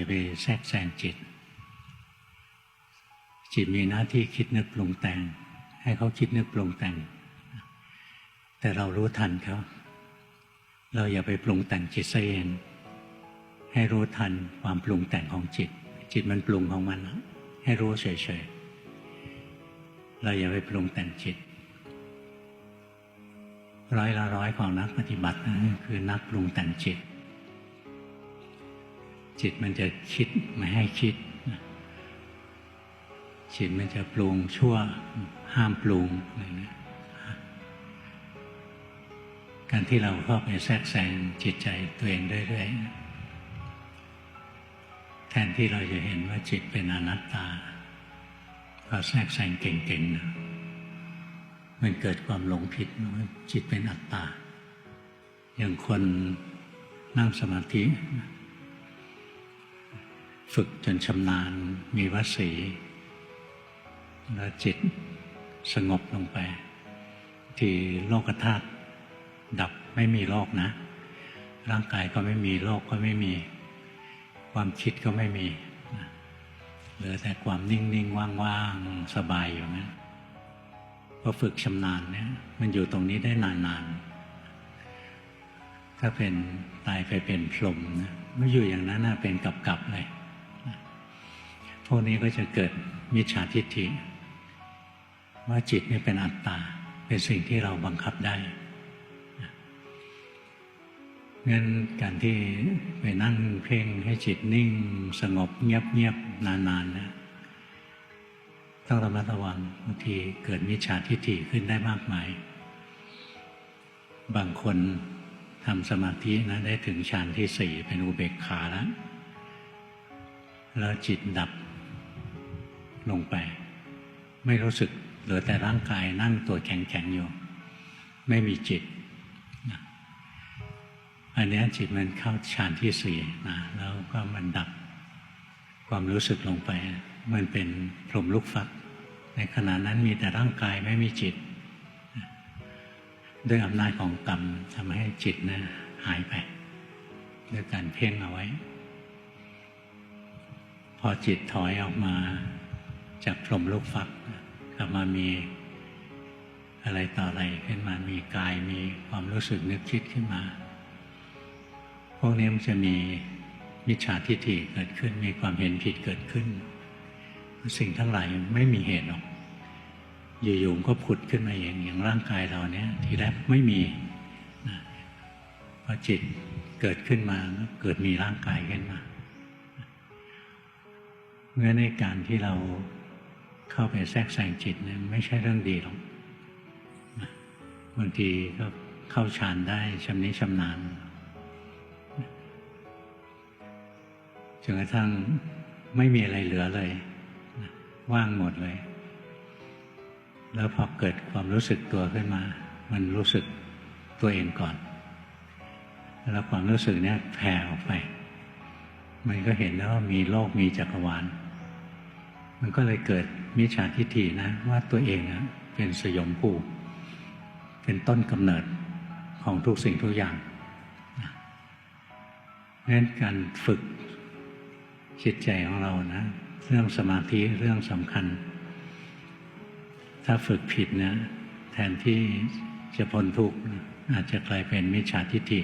อย่าไปแทรกแซงจิต จิตมีหน้าที่คิดนึกปรุงแต่ง ให้เขาคิดนึกปรุงแต่ง แต่เรารู้ทันเขาเราอย่าไปปรุงแต่งจิตซะเองให้รู้ทันความปรุงแต่งของจิต จิตมันปรุงของมัน ให้รู้เฉยๆเราอย่าไปปรุงแต่งจิต ร้อยละร้อยของนักปฏิบัตินะคือนักปรุงแต่งจิต จิตมันจะคิดไม่ให้คิด จิตมันจะปรุงชั่วห้ามปรุงอะไรนะการที่เราเข้าไปแทรกแซงจิตใจตัวเองเรื่อยๆแทนที่เราจะเห็นว่าจิตเป็นอนัตตาพอแทรกแซงเก่งๆนะมันเกิดความหลงผิดว่าจิตเป็นอัตตาอย่างคนนั่งสมาธิ ฝึกจนชำนาญมีวสี แล้วจิตสงบลงไป ที่โลกธาตุดับไม่มีโลกนะ ร่างกายก็ไม่มีโลกก็ไม่มี ความคิดก็ไม่มีเหลือแต่ความนิ่งๆ ว่างๆ สบายอยู่นะพอฝึกชำนาญเนี่ยมันอยู่ตรงนี้ได้นานๆ ถ้าเป็นตายไปเป็นพรหมนะไม่อยู่อย่างนั้นนะเป็นกับๆเลย วกนี้ก็จะเกิดมิจฉาทิฏฐิว่าจิตนี่เป็นอัตตา เป็นสิ่งที่เราบังคับได้งั้นการที่ไปนั่งเพ่งให้จิตนิ่งสงบเงียบๆนานๆนะต้องระมัดระวังบางทีเกิดมิจฉาทิฏฐิขึ้นได้มากมาย บางคนทำสมาธินะได้ถึงฌานที่สี่เป็นอุเบกขาแล้วแล้วจิตดับ ลงไป ไม่รู้สึกเหลือแต่ร่างกายนั่งตัวแข็งๆอยู่ ไม่มีจิตอันนี้จิตมันเข้าฌานที่สี่นะแล้วก็มันดับความรู้สึกลงไป มันเป็นพรมลูกฟัก ในขณะนั้นมีแต่ร่างกายไม่มีจิต ด้วยอำนาจของกรรมทำให้จิตนะหายไปด้วยการเพ่งเอาไว้ พอจิตถอยออกมา จากพรมลูกฟักกลับมามีอะไรต่ออะไรขึ้นมา มีกาย มีความรู้สึกนึกคิดขึ้นมา พวกนี้มันจะมีมิจฉาทิฏฐิเกิดขึ้น มีความเห็นผิดเกิดขึ้น สิ่งทั้งหลายไม่มีเหตุหรอก อยู่ๆก็ผุดขึ้นมาเอง อย่างร่างกายเราเนี่ยทีแรกไม่มีนะพอจิตเกิดขึ้นมาก็เกิดมีร่างกายขึ้นมาเมื่อในการที่เรา เข้าไปแทรกแซงจิตเนี่ยไม่ใช่เรื่องดีหรอกบางทีก็เข้าฌานได้ชำนิชำนาญจนกระทั่งไม่มีอะไรเหลือเลย ว่างหมดเลย แล้วพอเกิดความรู้สึกตัวขึ้นมา มันรู้สึกตัวเองก่อน แล้วความรู้สึกเนี้ยแผ่ออกไป มันก็เห็นแล้วว่ามีโลกมีจักรวาล มันก็เลยเกิดมิจฉาทิฏฐินะ ว่าตัวเองนะเป็นสยมภูเป็นต้นกำเนิดของทุกสิ่งทุกอย่างเพราะนั้นการฝึกจิตใจของเรานะเรื่องสมาธิเรื่องสำคัญ ถ้าฝึกผิดนะแทนที่จะพ้นทุกข์อาจจะกลายเป็นมิจฉาทิฏฐิ